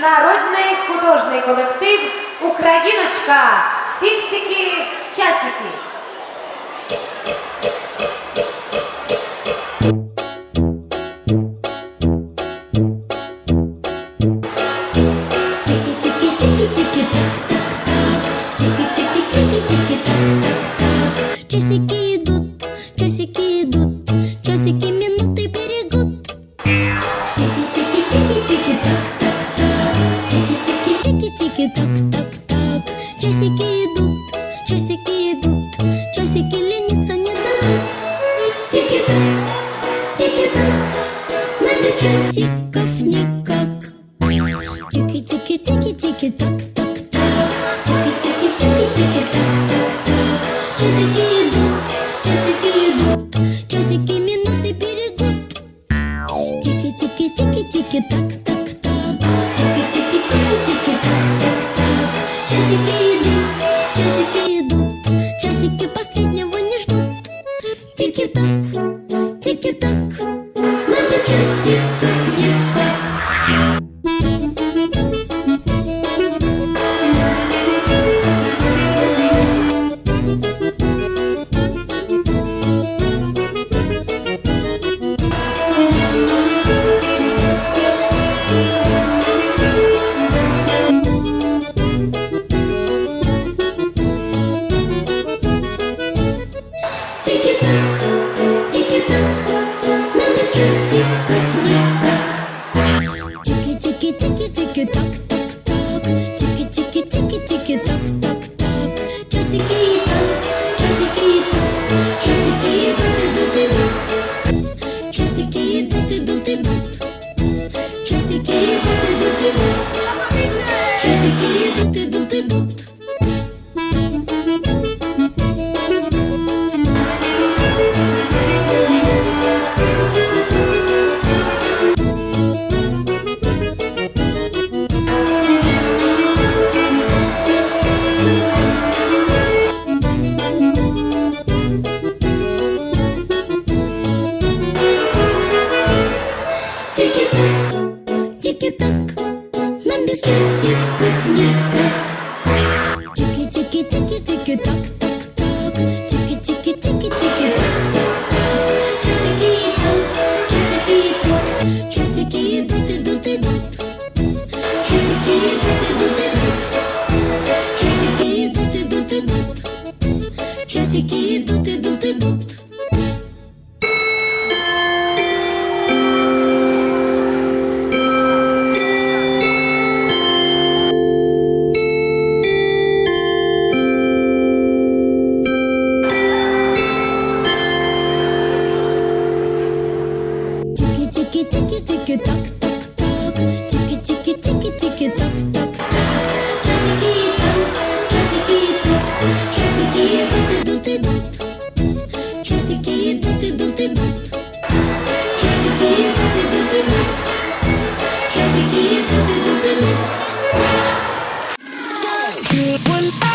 Народний художній колектив Україночка. Фіксики, часики. Часики часики лениться не дадут. Тики-так, тики-так, нам без часиков никак. Тики-тики-тики-тики, так-так-так, тики-тики-тики-тики, так-так-так. Часики идут, часики идут, часики минуты берегут. Тики-тики-тики-тики, так-так-так, Тики-так, тики-так, нам без часиков никак. Идут, идут. Часики идут, идут, идут. Часики идут, идут, идут. Tiki tiki tiki tak tak tak. Tiki tiki tiki tiki tak tak tak. Часики там, часики тут, часики тут идут идут. Часики идут идут идут. Часики идут идут идут. Часики идут идут идут. When I